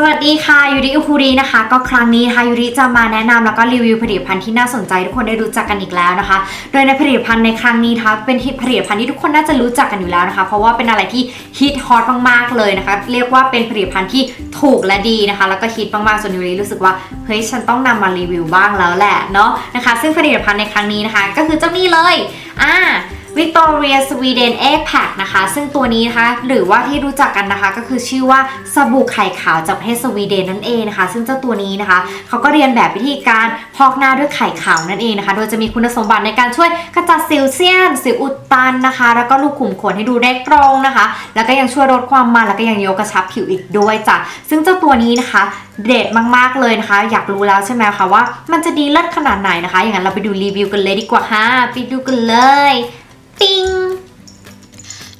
สวัสดีค่ะยูริอุคุรีนะคะ ก็ครั้งนี้นะคะยูริจะมาแนะนำแล้วก็รีวิวผลิตภัณฑ์ที่น่าสนใจทุกคนได้รู้จักกันอีกแล้วนะคะ โดยในผลิตภัณฑ์ในครั้งนี้นะคะเป็นผลิตภัณฑ์ที่ทุกคนน่าจะรู้จักกันอยู่แล้วนะคะ เพราะว่าเป็นอะไรที่ฮิตฮอตมากๆเลยนะคะ เรียกว่าเป็นผลิตภัณฑ์ที่ถูกและดีนะคะ แล้วก็ฮิตมากๆจนยูริรู้สึกว่าเฮ้ยฉันต้องนำมารีวิวบ้างแล้วแหละเนาะนะคะ ซึ่งผลิตภัณฑ์ในครั้งนี้นะคะ ก็คือเจ้านี่เลยอ่า Victoria Sweden Egg Pack นะคะ ซึ่งตัวนี้นะคะ หรือว่าที่รู้จักกันนะคะ ก็คือชื่อว่าสบู่ไข่ขาวจากประเทศสวีเดนนั่นเองนะคะ ซึ่งเจ้าตัวนี้นะคะ เขาก็เรียนแบบวิธีการพอกหน้าด้วยไข่ขาวนั่นเองนะคะ โดยจะมีคุณสมบัติในการช่วยขจัดสิวเซียน สิวอุดตันนะคะ แล้วก็รูกขุมขนให้ดูได้ตรงนะคะ แล้วก็ยังช่วยลดความมันแล้วก็ยังยกกระชับผิวอีกด้วยจ้ะซึ่งเจ้าตัวนี้นะคะเด็ดมากๆเลยนะคะ อยากรู้แล้วใช่ไหมคะว่ามันจะดีเลิศขนาดไหนนะคะ อย่างนั้นเราไปดูรีวิวกันเลยดีกว่าค่ะ ไปดูกันเลย ปิ้ง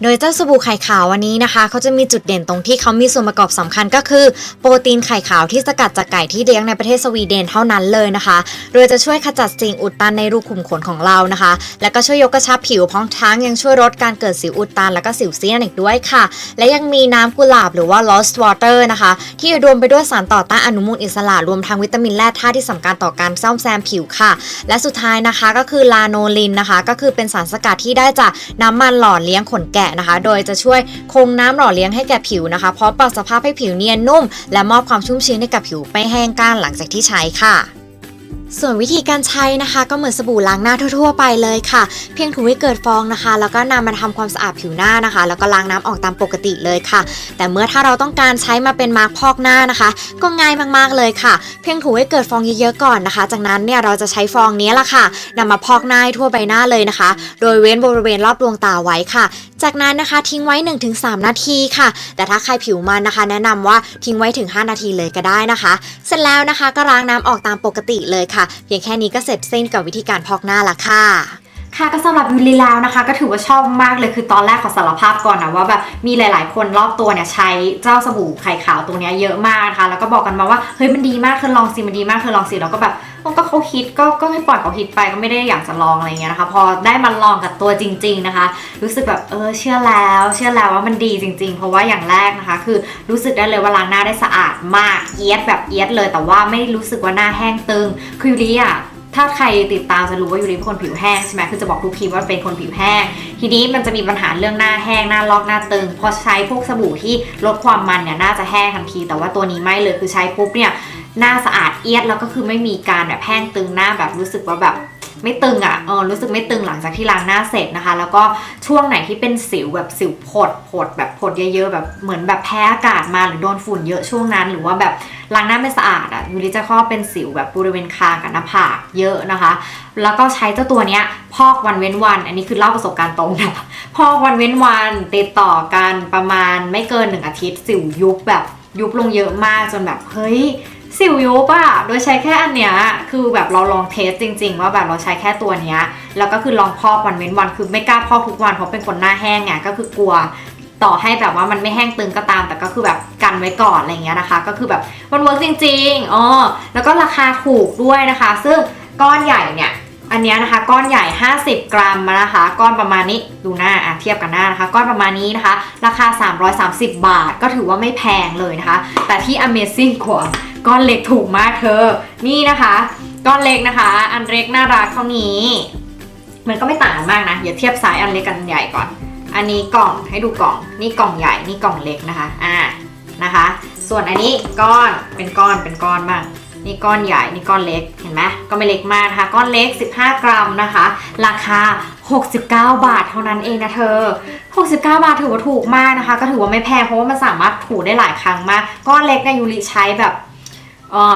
โดยเจ้าสบู่ไข่ขาววันนี้นะคะเขาจะมีจุดเด่นตรงที่เขามีส่วนประกอบสำคัญก็คือ โปรตีนไข่ขาวที่สกัดจากไก่ที่เลี้ยงในประเทศสวีเดนเท่านั้นเลยนะคะ โดยจะช่วยขจัดสิ่งอุดตันในรูขุมขนของเรานะคะ แล้วก็ช่วยยกกระชับผิวพร้อมทั้งยังช่วยลดการเกิดสิวอุดตันแล้วก็สิวเซียนอีกด้วยค่ะ และยังมีน้ำกุหลาบหรือว่า lost water นะคะ ที่รวมไปด้วยสารต่อต้านอนุมูลอิสระรวมทั้งวิตามินแร่ธาตุที่สำคัญต่อการซ่อมแซมผิวค่ะ และสุดท้ายนะคะก็คือลาโนลินนะคะ ก็คือเป็นสารสกัดที่ได้จากน้ำมันหล่อเลี้ยงขนแกะนะคะ โดยจะช่วยคงน้ำหล่อเลี้ยงให้แก่ผิวนะคะพร้อมปรับสภาพให้ผิวเนียนนุ่ม และมอบความชุ่มชื้นให้กับผิวไม่แห้งก้านหลังจากที่ใช้ค่ะ ส่วนวิธีการใช้นะคะก็เหมือนสบู่ล้างหน้าทั่วๆไปเลยค่ะ เพียงถูให้เกิดฟองนะคะ แล้วก็นำมาทำความสะอาดผิวหน้านะคะ แล้วก็ล้างน้ำออกตามปกติเลยค่ะ แต่เมื่อถ้าเราต้องการใช้มาเป็นมาร์กพอกหน้านะคะ ก็ง่ายมากๆเลยค่ะ เพียงถูให้เกิดฟองเยอะๆก่อนนะคะ จากนั้นเนี่ยเราจะใช้ฟองนี้ละค่ะนำมาพอกหน้าทั่วใบหน้าเลยนะคะ โดยเว้นบริเวณรอบดวงตาไว้ค่ะ จากนั้นนะคะทิ้งไว้ 1-3 นาทีค่ะ แต่ถ้าใครผิวมันนะคะ แนะนำว่าทิ้งไว้ถึง 5 นาทีเลยก็ได้นะคะ เสร็จแล้วนะคะก็ล้างน้ำออกตามปกติเลยค่ะเพียงแค่นี้ก็เสร็จเส้นกับวิธีการพอกหน้าละค่ะค่ะก็สำหรับยูริแล้วนะคะ ก็ถือว่าชอบมากเลยคือตอนแรกขอสารภาพก่อนนะว่าแบบมีหลาย ๆ คนรอบตัวเนี่ยใช้เจ้าสบู่ไข่ขาวตัวนี้เยอะมากนะคะแล้วก็บอกกันมาว่าเฮ้ยมันดีมากเธอลองสิมันดีมากเธอลองสิแล้วก็แบบ ก็เขาฮิตก็ก็ให้ปล่อยเขาฮิตไปก็ไม่ได้อยากจะลองอะไรเงี้ยนะคะพอได้มาลองกับตัวจริง ๆนะคะ รู้สึกแบบเออเชื่อแล้ว เชื่อแล้วว่ามันดีจริง ๆ เพราะว่าอย่างแรกนะคะ คือรู้สึกได้เลยว่าล้างหน้าได้สะอาดมากเอียดแบบเอียดเลยแต่ว่าไม่รู้สึกว่าหน้าแห้งตึงคือยูริอะถ้าใครติดตามจะรู้ว่ายูริเป็นคนผิวแห้งใช่ไหมคือจะบอกทุกทีว่าเป็นคนผิวแห้ง ทีนี้มันจะมีปัญหาเรื่องหน้าแห้งหน้าลอกหน้าตึง พอใช้พวกสบู่ที่ลดความมันเนี่ยน่าจะแห้งทันที แต่ว่าตัวนี้ไม่เลยคือใช้ปุ๊บเนี่ย หน้าสะอาดเอียดแล้วก็คือไม่มีการแบบแห้งตึงหน้าแบบรู้สึกว่าแบบไม่ตึงอะ่ะเออรู้สึกไม่ตึงหลังจากที่ล้างหน้าเสร็จนะคะ แล้วก็ช่วงไหนที่เป็นสิวแบบสิวผดผดแบบผดเยอะๆแบบเหมือนแบบแพ้อากาศมาหรือโดนฝุ่นเยอะช่วงนั้น หรือว่าแบบล้างหน้าไม่สะอาดอะ่ะยูริจะข้อเป็นสิวแบบบริเวณคางกับหน้าผากเยอะนะคะ แล้วก็ใช้เจ้าตัวเนี้ยพอกวันเว้นวัน อันนี้คือเล่าประสบการณ์ตรงนะพอกวันเว้นวันติดต่อกันประมาณไม่เกินหนึ่งอาทิตย์สิวยุบแบบยุบลงเยอะมากจนแบบเฮ้ย สิวยุบอะโดยใช้แค่อันเนี้ย คือแบบเราลองเทสจริง ๆ ว่าแบบเราใช้แค่ตัวเนี้ย แล้วก็คือลองพอกวันเว้นวัน คือไม่กล้าพอกทุกวันเพราะเป็นคนหน้าแห้งไงก็คือกลัวต่อให้แบบว่ามันไม่แห้งตึงก็ตาม แต่ก็คือแบบกันไว้ก่อนอะไรเงี้ยนะคะ ก็คือแบบมันเวิร์กจริงๆอ๋อแล้วก็ราคาถูกด้วยนะคะ ซึ่งก้อนใหญ่เนี่ยอันนี้นะคะก้อนใหญ่ 50 กรัมนะคะ ก้อนประมาณนี้ดูหน้าอะเทียบกันหน้านะคะ ก้อนประมาณนี้นะคะ ราคา 330 บาท ก็ถือว่าไม่แพงเลยนะคะ แต่ที่ Amazing กว่า ก้อนเล็กถูกมากเธอ นี่นะคะ ก้อนเล็กนะคะ อันเล็กน่ารักเท่านี้ มันก็ไม่ต่างกันมากนะอย่าเทียบไซส์อันเล็กกับอันใหญ่ก่อน อันนี้กล่องให้ดูกล่อง นี่กล่องใหญ่นี่กล่องเล็กนะคะ อ่านะคะ ส่วนอันนี้ก้อนเป็นก้อนเป็นก้อนบ้างนี่ก้อนใหญ่นี่ก้อนเล็กเห็นไหมก็ไม่เล็กมากนะคะ ก้อนเล็ก 15 กรัมนะคะ ราคา 69 บาทเท่านั้นเองนะเธอ 69 บาทถือว่าถูกมากนะคะ ก็ถือว่าไม่แพงเพราะว่ามันสามารถถูได้หลายครั้งมาก ก้อนเล็กเนี่ยยูริใช้แบบ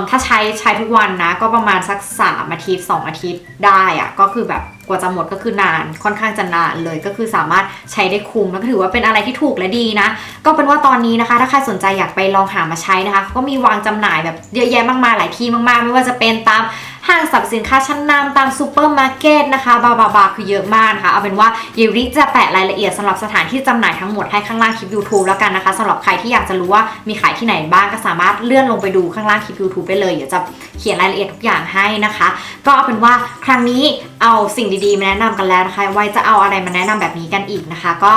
ถ้าใช้ใช้ทุกวันนะ ก็ประมาณสักสามอาทิตย์สองอาทิตย์ได้อะก็คือแบบกว่าจะหมดก็คือนานค่อนข้างจะนานเลยก็คือสามารถใช้ได้คุ้มแล้วก็ถือว่าเป็นอะไรที่ถูกและดีนะ ก็เป็นว่าตอนนี้นะคะ ถ้าใครสนใจอยากไปลองหามาใช้นะคะเขาก็มีวางจำหน่ายแบบเยอะแยะมากมายหลายที่มากๆ ไม่ว่าจะเป็นตาม ห้างสรรพสินค้าชั้นนำตามซูเปอร์มาร์เก็ตนะคะบาบาบาคือเยอะมากนะคะ เอาเป็นว่าเยริจะแปะรายละเอียดสำหรับสถานที่จำหน่ายทั้งหมดให้ข้างล่างคลิป YouTube แล้วกันนะคะสำหรับใครที่อยากจะรู้ว่ามีขายที่ไหนบ้างก็สามารถเลื่อนลงไปดูข้างล่างคลิป YouTube ไปเลยเดี๋ยวจะเขียนรายละเอียดทุกอย่างให้นะคะ ก็เอาเป็นว่าครั้งนี้เอาสิ่งดีๆมาแนะนำกันแล้วนะคะ ไว้จะเอาอะไรมาแนะนำแบบนี้กันอีกนะคะ ก็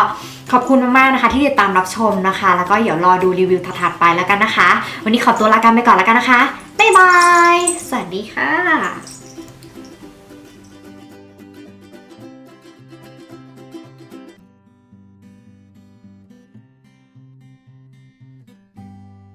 ขอบคุณมากๆนะคะ ที่ติดตามรับชมนะคะ แล้วก็เดี๋ยวรอดูรีวิวถัดๆไปแล้วกันนะคะ วันนี้ขอตัวลากันไปก่อนแล้วกันนะคะายบาย สวัสดีค่ะ